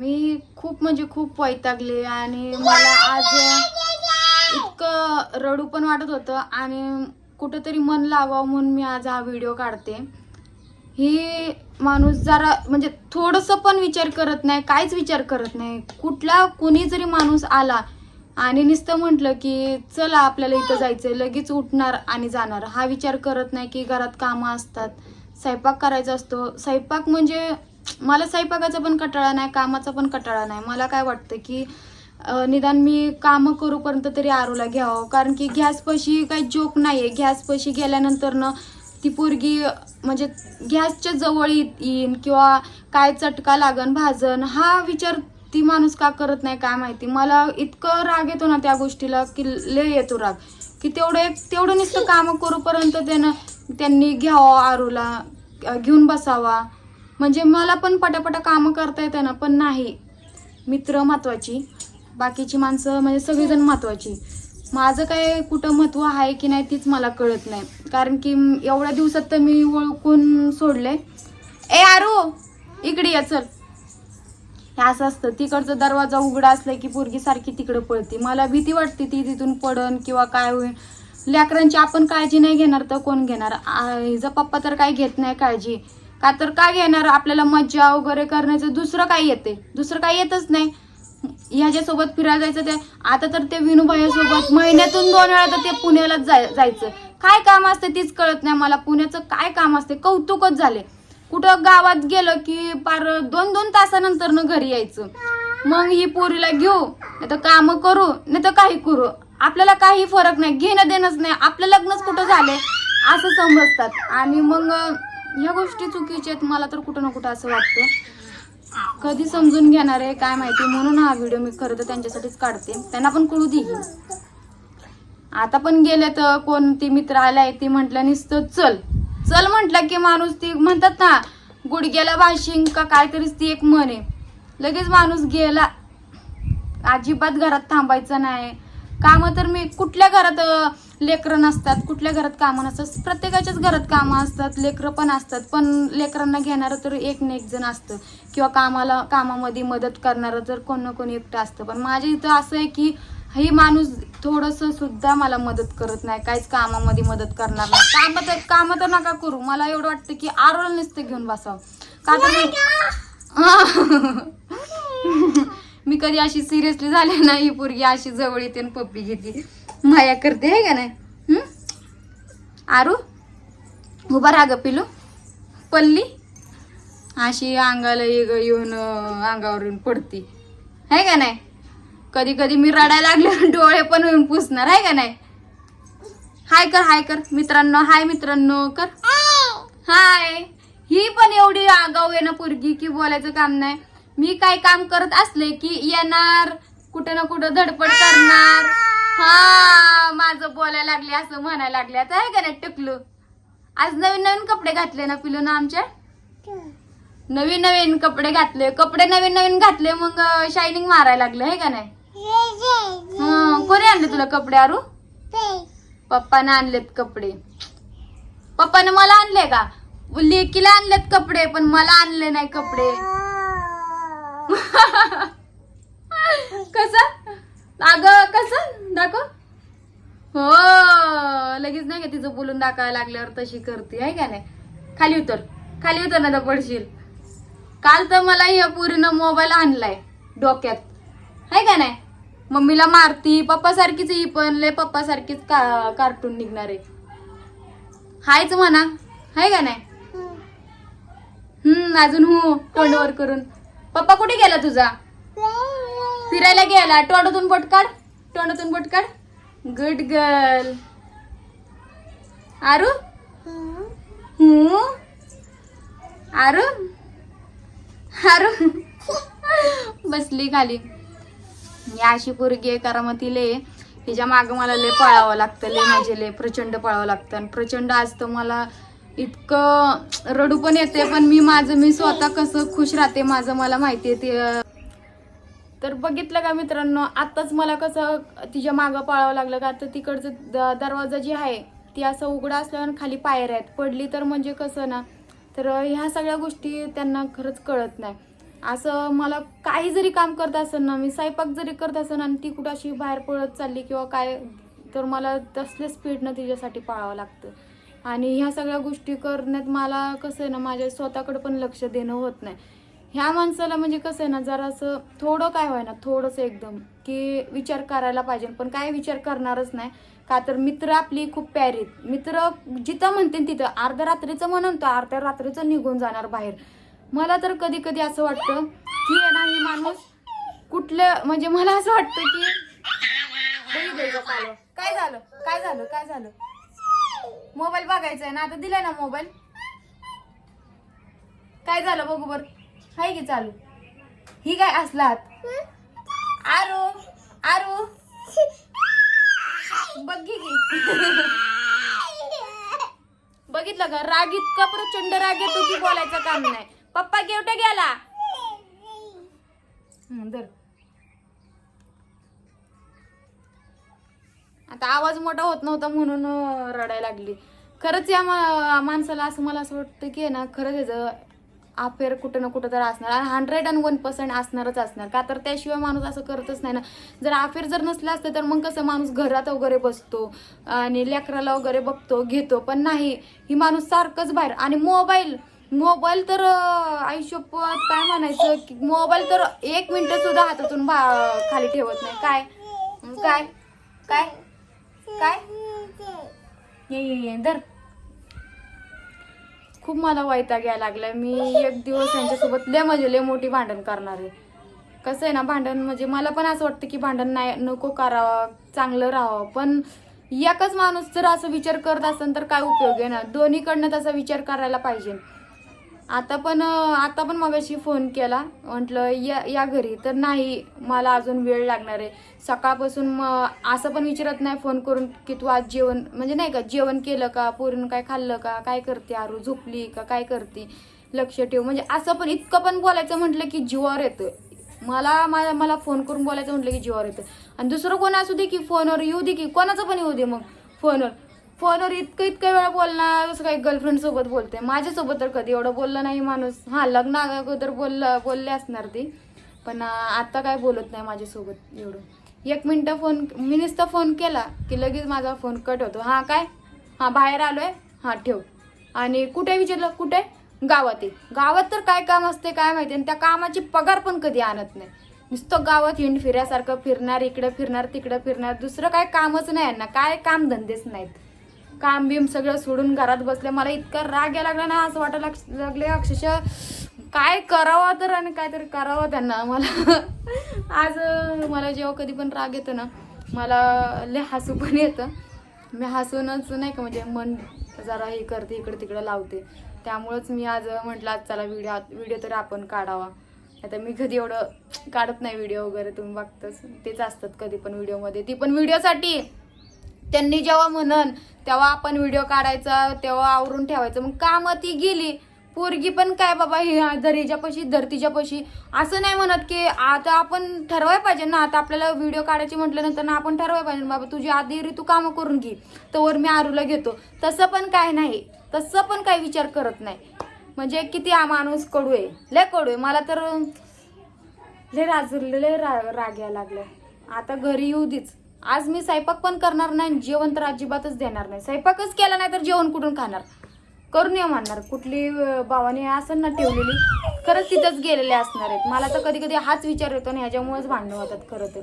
मी खूप म्हणजे खूप वैतागले आणि मला आज इतकं रडू पण वाटत होतं आणि कुठंतरी मन लावावं म्हणून मी आज हा व्हिडिओ काढते. ही माणूस जरा म्हणजे थोडंसं पण विचार करत नाही काहीच विचार करत नाही. कुठला कुणी जरी माणूस आला आणि नुसतं म्हटलं की चला आपल्याला इथं जायचं लगेच उठणार आणि जाणार. हा विचार करत नाही की घरात कामं असतात स्वयंपाक करायचा असतो. स्वयंपाक म्हणजे मला स्वयंपाकाचा पण कटाळा नाही कामाचा पण कटाळा नाही. मला काय वाटतं की निदान मी कामं करूपर्यंत तरी आरूला घ्यावं. कारण की गॅसपाशी काही जोक नाही आहे गॅसपाशी गेल्यानंतर ना ती पोरगी म्हणजे गॅसच्या जवळ येत- येईन किंवा काय चटका लागन भाजन हा विचार ती माणूस का करत नाही काय माहिती. मला इतकं राग येतो ना त्या गोष्टीला की लय येतो राग. की तेवढं एक तेवढं नुसतं कामं करूपर्यंत त्यानं त्यांनी घ्यावं आरूला घेऊन बसावा. म्हणजे मला पण पटापटा कामं करता येते ना पण नाही. मित्र महत्वाची बाकीची माणसं म्हणजे सगळीजण महत्वाची. माझं काय कुठं महत्त्व आहे की नाही तीच मला कळत नाही. कारण की एवढ्या दिवसात तर मी ओळखून सोडले. ए आरो! इकडे ये चल. हे असं असतं तिकडचा दरवाजा उघडा असला की पोरगी सारखी तिकडं पळते. मला भीती वाटते ती तिथून पडन किंवा काय होईल. लेकरांची आपण काळजी नाही घेणार तर कोण घेणार? हिचा पप्पा तर काय घेत नाही काळजी. का तर काय घेणार? आपल्याला मज्जा वगैरे करण्याचं दुसरं काय येते. दुसरं काय येतच नाही. ह्याच्यासोबत फिरायला जायचं ते आता तर ते विनूभाईसोबत महिन्यातून दोन वेळा तर ते पुण्यालाच जाय जायचं. काय काम असते तीच कळत नाही मला. पुण्याचं काय काम असते? कौतुकच झाले. कुठं गावात गेलं की पार दोन दोन तासानंतर घरी यायचं. मग ही पोरीला घेऊ नाही तर कामं करू नाही तर काही करू. आपल्याला काही फरक नाही. घेणं देणंच नाही. आपलं लग्नच कुठं झाले असं समजतात. आणि मग ह्या गोष्टी चुकीच्या आहेत मला तर कुठं ना कुठं असं वाटतं कधी समजून घेणार आहे काय माहिती म्हणून हा व्हिडिओ मी खरं तर त्यांच्यासाठीच काढते. त्यांना पण कळू देईल आता पण गेले तर कोणती मित्र आलाय ती म्हटलं नुसतं चल. चल म्हटलं की माणूस ती म्हणतात ना गुडघ्याला भाशिंग का काहीतरीच ती एक म्हणे आहे. लगेच माणूस गेला. अजिबात घरात थांबायचं नाही. कामं तर मी कुठल्या घरात लेकरं नसतात कुठल्या घरात कामं नसतात प्रत्येकाच्याच घरात कामं असतात लेकरं पण असतात पण लेकरांना घेणारं तर एक ना एक जण असतं. किंवा कामाला कामामध्ये मदत करणारं तर कोण ना कोणी एकटं असतं. पण माझ्या इथं असं आहे की ही माणूस थोडंसं सुद्धा मला मदत करत नाही काहीच कामामध्ये मदत करणार नाही. कामं तर कामं तर नका करू. मला एवढं वाटतं की आरोल नुसतं घेऊन बसावं. का तर मी- कधी अशी सिरियसली झाले ना ही पोरगी अशी जवळ येते आणि पप्पी घेते. माया करते आहे का नाही? आरू? उभा राहा ग पिलू. पल्ली? अशी अंगाला ये- येऊन अंगावरून अंगावर येऊन पडती. आहे का नाही? कधी कधी मी रडायला लागले डोळे पण येऊन पुसणार आहे का नाही? हाय कर हाय कर मित्रांनो हाय मित्रांनो कर. हाय. ही पण एवढी आगाऊ आहे ना पोरगी की बोलायचं काम नाही. मी काय काम करत असले की येणार कुठं ना कुठं धडपड करणार. हा माझं बोलायला लागले असं म्हणायला लागले. आता आहे का नाही टकलू? आज नवीन नवीन कपडे घातले ना पिलू ना आमच्या नवीन नवीन कपडे घातले. कपडे नवीन नवीन घातले मग शायनिंग मारायला लागले आहे का नाही? कोणी आणले तुला कपडे आरू? पप्पाने आणलेत कपडे. पप्पाने मला आणले का? लेकीला आणलेत कपडे पण मला आणले नाही कपडे. कस? अग कस? दाखव. हो लगेच नाही का तिचं बोलून दाखवायला लागल्यावर तशी करते आहे का नाही? खाली उतर खाली उतर ना पडशील काल तर मला ह्या पुरीनं मोबाईल आणलाय डोक्यात. आहे का नाही? मम्मीला मारती पप्पा सारखीच ही पण लय पप्पा सारखीच का कार्टून निघणार. आहे हायच म्हणा आहे का नाही? हम्म अजून हो तोंडवर करून. पप्पा कुठे गेला तुझा? फिरायला. गेला. तोंडातून बोट काढ तोंडातून बोट काढ गुड गर्ल आरू? हम्म. आरू? आरू? बसली खाली. ही अशी पोरगी आहे करामतीले हिच्या मागं मला लय पळावं लागतं लय म्हणजे लय प्रचंड पळावं लागतं. आणि प्रचंड आज तर मला इतकं रडू पण येते पण मी माझं मी स्वतः कसं खुश राहते माझं मला माहिती आहे ते तर बघितलं का मित्रांनो आत्ताच मला कसं तिच्या मागं पळावं लागलं का तर तिकडचं द- दरवाजा जी आहे ती असं उघडा असल्यावर खाली पायऱ्या आहेत. पडली तर म्हणजे कसं ना तर ह्या सगळ्या गोष्टी त्यांना खरंच कळत नाही. असं मला काही जरी काम करत असेल ना मी स्वयंपाक जरी करत असेल आणि ती कुठं अशी बाहेर पळत चालली किंवा काय तर मला तसल्या स्पीडनं तिच्यासाठी पाळावं लागतं. आणि ह्या सगळ्या गोष्टी करण्यात मला कसं आहे ना माझ्या स्वतःकडे पण लक्ष देणं होत नाही. ह्या माणसाला म्हणजे कसं आहे ना जरा असं थोडं काय व्हाय ना थोडंसं एकदम की विचार करायला पाहिजे. पण काय विचार करणारच नाही. का तर मित्र आपली खूप प्यारीत मित्र जिथं म्हणते तिथं अर्ध्या रात्रीचं म्हणून तर अर्ध्या रात्रीचं निघून जाणार बाहेर. मला तर कधी कधी असं वाटतं की आहे ना हे माणूस कुठलं म्हणजे मला असं वाटतं की काय झालं? काय झालं? काय झालं? मोबाईल बघायचा आहे ना आता दिलाय ना मोबाईल. काय झालं बघू बर. हाय की चालू. ही काय असलात? आरो आरो. बघी की बघितलं का? राग इतका प्रचंड राग येतो की बोलायचं काम नाही. पप्पा केवटा गेला? धर. आता आवाज मोठा होत नव्हता म्हणून रडायला लागली. खरंच या मा- माणसाला असं मला असं वाटतं की ना खरंच याचं अफेअर कुठं ना कुठं तर असणार. आणि हंड्रेड अँड वन पर्सेंट असणारच असणार. का तर त्याशिवाय माणूस असं करतच नाही ना. जर अफेअर जर नसलं असतं तर मग कसं माणूस घरात वगैरे बसतो आणि लेकराला वगैरे बघतो घेतो. पण नाही ही माणूस सारखंच बाहेर. आणि मोबाईल मोबाईल तर अं, आयुष्यपत काय म्हणायचं की मोबाईल तर एक मिनटं सुद्धा हातातून बा- खाली ठेवत नाही. काय? काय? काय? काय? ये ये. धर. खूप मला वैताग यायला लागलाय. मी एक दिवस यांच्यासोबत लय म्हणजे लय मोठी भांडण करणार आहे. कसं आहे ना भांडण म्हणजे मला पण असं वाटतं की भांडण नाही नको करावं चांगलं राहावं. पण एकच माणूस जर असं विचार करत असेल तर काय उपयोग आहे ना? दोन्हीकडनं तसा विचार करायला पाहिजे. आता पण आता पण मगाशी फोन केला. म्हटलं या या घरी. तर नाही मला अजून वेळ लागणार आहे. सकाळपासून मग असं पण विचारत नाही फोन करून की तू आज जेवण म्हणजे नाही का जेवण केलं का? पूर्ण काय खाल्लं का? काय करते आरू? झोपली का? काय करते? लक्ष ठेव. म्हणजे असं पण इतकं पण बोलायचं म्हटलं की जीवावर येतं. मला मला मला फोन करून बोलायचं म्हटलं की जीवावर येतं. आणि दुसरं कोण असू दे की फोनवर येऊ दे की कोणाचं पण येऊ दे मग फोनवर फोनवर इतकं इतकं वेळा बोलणार असं काही गर्लफ्रेंड सोबत बोलते. माझ्यासोबत तर कधी एवढं बोललं नाही माणूस. हा लग्न अगोदर बोललं बोलले असणार ती. पण आता काय बोलत नाही माझ्यासोबत एवढं. एक मिनटं फोन मी नुसता फोन केला की लगेच माझा फोन कट होतो. हां काय? हां बाहेर आलो आहे हां ठेव. आणि कुठे विचारलं? कुठे? गावात आहे. गावात तर काय काम असते काय माहिती? आणि त्या कामाची पगार पण कधी आणत नाही. नुसतं गावात हिंड फिऱ्यासारखं फिरणार इकडं फिरणार तिकडं फिरणार. दुसरं काय कामच नाही यांना. काय काम धंदेच नाहीत. काम बिम सगळं सोडून घरात बसले. मला इतका राग यायला लागला ना असं वाटायला लागले अक्षरशः. काय करावं तर आणि काहीतरी करावं त्यांना. मला आज मला जेव्हा कधी पण राग येतो ना मला लय हसू पण येतं. मी हसूनच नाही का म्हणजे मन जरा हे करते इकडे तिकडं लावते. त्यामुळंच मी आज म्हटलं आज चला व्हिडिओ व्हिडिओ तरी आपण काढावा. आता मी कधी एवढं काढत नाही व्हिडिओ वगैरे तुम्ही बघताच. तेच असतात कधी पण व्हिडिओमध्ये ती पण व्हिडिओसाठी त्यांनी जेव्हा म्हणन तेव्हा आपण व्हिडिओ काढायचा तेव्हा आवरून ठेवायचं. मग कामं ती गेली. पोरगी पण काय बाबा हे धर हिच्यापाशी धर तिच्यापाशी असं नाही म्हणत की आता आपण ठरवायला पाहिजे ना. आता आपल्याला व्हिडिओ काढायची म्हटल्यानंतर ना आपण ठरवायला पाहिजे. बाबा तुझी आधी तू कामं करून घे. तर मी आरूला घेतो. तसं पण काय नाही. तसं पण काही विचार करत नाही. म्हणजे किती हा माणूस कडू आहे. लय कडू आहे. मला तर लय राज लय रा राग यायला लागलाय. आता घरी येऊ दीच. आज मी स्वयंपाक पण करणार नाही जेवण तर अजिबातच देणार नाही. स्वयंपाकच केला नाही तर जेवण कुठून खाणार? करून ये म्हणणार कुठली भावाने असं ना ठेवलेली खरंच तिथंच गेलेले असणार आहेत. मला तर कधी कधी हाच विचार येतो आणि ह्याच्यामुळेच भांडणं होतात खरं तर.